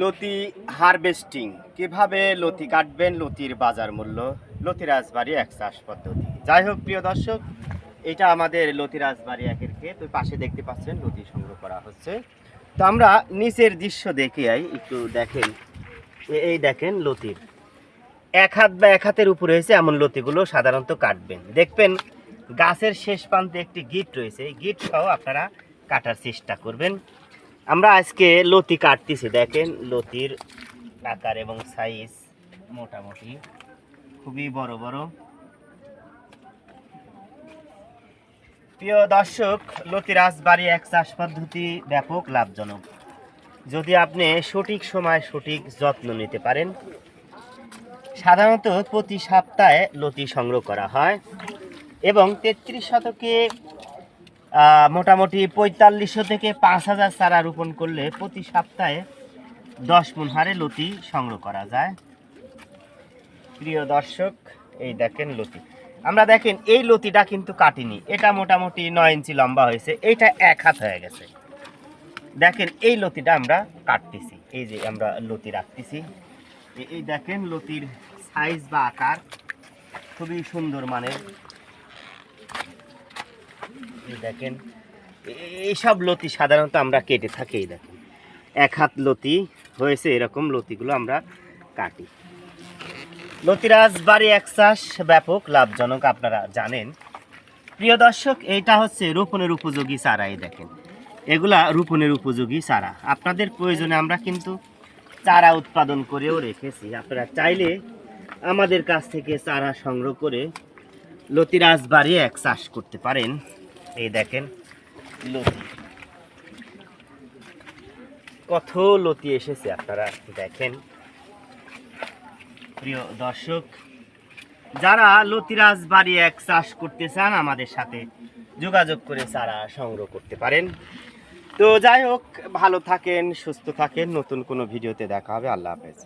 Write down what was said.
লতি হারভেস্টিং। কীভাবে লতি কাটবেন? লতির বাজার মূল্য। লতি রাজবাড়ি এক চাষ পদ্ধতি। যাই হোক, প্রিয় দর্শক, এটা আমাদের লতি রাজবাড়ি একের ক্ষেত। পাশে দেখতে পাচ্ছেন, লতি সংগ্রহ করা হচ্ছে। তো আমরা নিচের দৃশ্য দেখে আই, একটু দেখেন। এই দেখেন লতির। এক হাত বা এক হাতের উপরে হয়েছে এমন লতিগুলো সাধারণত কাটবেন। দেখবেন, গাছের শেষ প্রান্তে একটি গিট রয়েছে। এই গিট সহ আপনারা কাটার চেষ্টা করবেন। আমরা আজকে লতি কাটতেছি, দেখেন লতির আকার এবং সাইজ মোটামুটি। খুবই বড় বড়। প্রিয় দর্শক লতি রাজবাড়ি এক চাষ পদ্ধতি ব্যাপক লাভজনক। যদি আপনি সঠিক সময় সঠিক যত্ন নিতে পারেন, সাধারণত প্রতি সপ্তাহে লতি সংগ্রহ করা হয় এবং তেত্রিশ শতকে মোটামুটি পঁয়তাল্লিশশো থেকে পাঁচ হাজার চারা রোপণ করলে প্রতি সপ্তাহে দশ মন হারে লতি সংগ্রহ করা যায়। প্রিয় দর্শক, এই দেখেন লতি। আমরা দেখেন, এই লতিটা কিন্তু কাটিনি। এটা মোটামুটি নয় ইঞ্চি লম্বা হয়েছে। এইটা এক হাত হয়ে গেছে। দেখেন, এই লতিটা আমরা কাটতেছি। এই যে আমরা লতি রাখতেছি। এই দেখেন, লতির সাইজ বা আকার খুবই সুন্দর মানের। দেখেন এ- এইসব লতি সাধারণত আমরা কেটে থাকি দেখেন। এক হাত লতি হয়েছে, এরকম লতিগুলো আমরা কাটি। লতিরাজ বাড়ি এক চাষ ব্যাপক লাভজনক, আপনারা জানেন। প্রিয় দর্শক এইটা হচ্ছে রোপণের উপযোগী চারা, এই দেখেন। এগুলা রোপণের উপযোগী চারা। আপনাদের প্রয়োজনে আমরা কিন্তু চারা উৎপাদন করেও রেখেছি। আপনারা চাইলে আমাদের কাছ থেকে চারা সংগ্রহ করে লতিরাজ বাড়ি এক চাষ করতে পারেন। এই দেখেন, লতি। কত লতি এসেছে আপনারা দেখেন। প্রিয় দর্শক, যারা লতিরাজ বাড়ি এক চাষ করতে চান, আমাদের সাথে যোগাযোগ করে চারা সংগ্রহ করতে পারেন। তো যাই হোক, ভালো থাকেন, সুস্থ থাকেন। নতুন কোনো ভিডিওতে দেখা হবে। আল্লাহ হাফেজ।